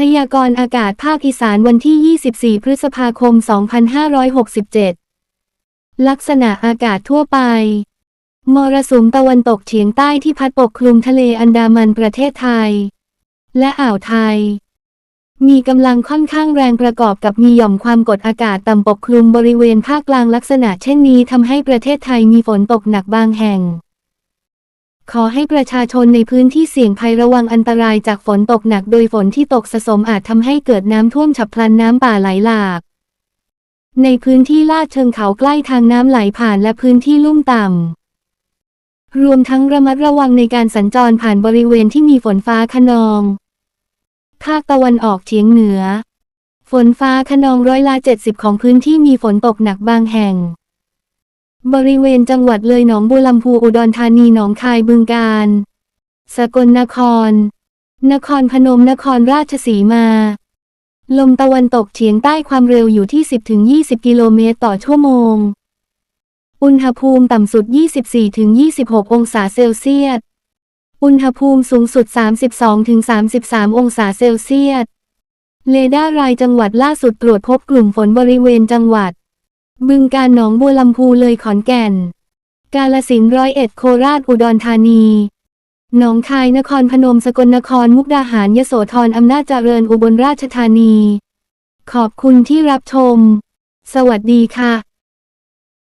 พยากรณ์อากาศภาคอีสานวันที่ 24 พฤษภาคม 2567 ลักษณะอากาศทั่วไป มรสุมตะวันตกเฉียงใต้ที่พัดปกคลุมทะเลอันดามันประเทศไทย และอ่าวไทย มีกำลังค่อนข้างแรงประกอบกับมีหย่อมความกดอากาศต่ำปกคลุมบริเวณภาคกลางลักษณะเช่นนี้ทำให้ประเทศไทยมีฝนตกหนักบางแห่ง ขอให้ประชาชนในพื้นที่เสี่ยงภัยระวังอันตรายจากฝนตกหนักโดยฝนที่ตกสะสมอาจทำให้เกิดน้ำท่วมฉับพลันน้ำป่าไหลหลาก ในพื้นที่ลาดเชิงเขาใกล้ทางน้ำไหลผ่านและพื้นที่ลุ่มต่ำ รวมทั้งระมัดระวังในการสัญจรผ่านบริเวณที่มีฝนฟ้าคะนอง ภาคตะวันออกเฉียงเหนือ ฝนฟ้าคะนองร้อยละ70 ของพื้นที่มีฝนตกหนักบางแห่ง บริเวณจังหวัดเลยหนองบัวลำพูอุดรธานีหนองคายบึงกาฬสกลนคร นครพนมนครราชสีมา ลมตะวันตกเฉียงใต้ความเร็วอยู่ที่ 10-20 กิโลเมตรต่อชั่วโมง อุณหภูมิต่ำสุด 24-26 องศาเซลเซียส อุณหภูมิสูงสุด 32-33 องศาเซลเซียส เรดาร์รายจังหวัดล่าสุดตรวจพบกลุ่มฝนบริเวณจังหวัด บึงการหนองบัวลำพูเลยขอนแก่น กาลสินร้อยเอ็ดโคราชอุดรธานี หนองคายนครพนมสกลนครมุกดาหารยโสธรอำนาจเจริญอุบลราชธานี ขอบคุณที่รับชม สวัสดีค่ะ